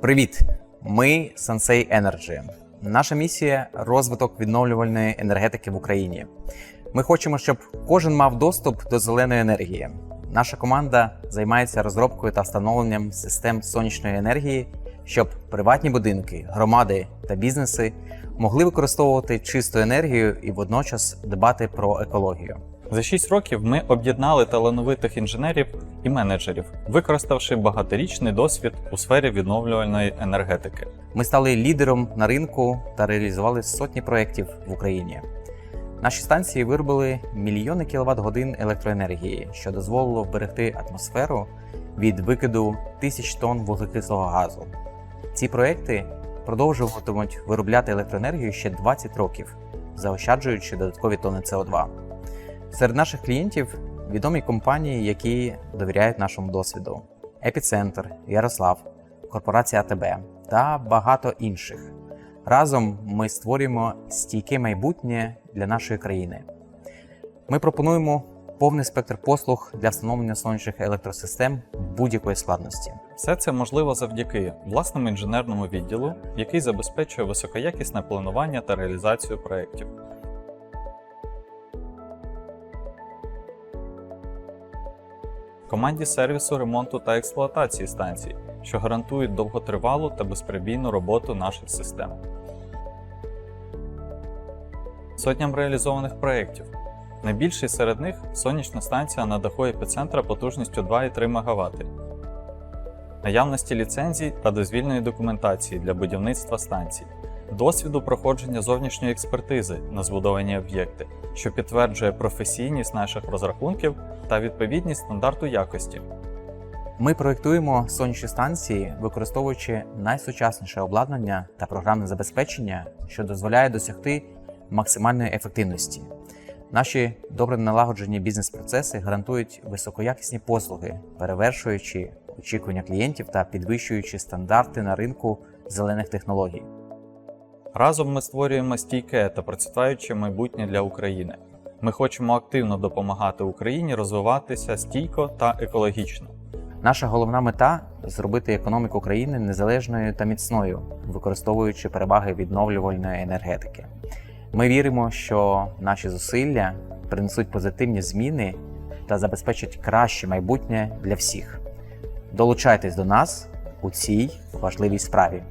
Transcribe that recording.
Привіт! Ми Sensei Energy. Наша місія розвиток відновлювальної енергетики в Україні. Ми хочемо, щоб кожен мав доступ до зеленої енергії. Наша команда займається розробкою та встановленням систем сонячної енергії, щоб приватні будинки, громади та бізнеси могли використовувати чисту енергію і водночас дбати про екологію. За 6 років ми об'єднали талановитих інженерів і менеджерів, використавши багаторічний досвід у сфері відновлювальної енергетики. Ми стали лідером на ринку та реалізували сотні проєктів в Україні. Наші станції виробили мільйони кіловат годин електроенергії, що дозволило вберегти атмосферу від викиду тисяч тонн вуглекислого газу. Ці проекти продовжуватимуть виробляти електроенергію ще 20 років, заощаджуючи додаткові тонни СО2. Серед наших клієнтів відомі компанії, які довіряють нашому досвіду: Епіцентр, Ярослав, корпорація АТБ та багато інших. Разом ми створюємо стійке майбутнє для нашої країни. Ми пропонуємо повний спектр послуг для встановлення сонячних електросистем будь-якої складності. Все це можливо завдяки власному інженерному відділу, який забезпечує високоякісне планування та реалізацію проєктів. Команді сервісу ремонту та експлуатації станцій, що гарантують довготривалу та безперебійну роботу наших систем. Сотням реалізованих проєктів. Найбільший серед них сонячна станція на даху епіцентра потужністю 2,3 МВт. Наявності ліцензій та дозвільної документації для будівництва станцій, досвіду проходження зовнішньої експертизи на збудовані об'єкти, що підтверджує професійність наших розрахунків та відповідність стандарту якості. Ми проєктуємо сонячні станції, використовуючи найсучасніше обладнання та програмне забезпечення, що дозволяє досягти максимальної ефективності. Наші добре налагоджені бізнес-процеси гарантують високоякісні послуги, перевершуючи очікування клієнтів та підвищуючи стандарти на ринку зелених технологій. Разом ми створюємо стійке та процвітаюче майбутнє для України. Ми хочемо активно допомагати Україні розвиватися стійко та екологічно. Наша головна мета зробити економіку країни незалежною та міцною, використовуючи переваги відновлювальної енергетики. Ми віримо, що наші зусилля принесуть позитивні зміни та забезпечать краще майбутнє для всіх. Долучайтесь до нас у цій важливій справі.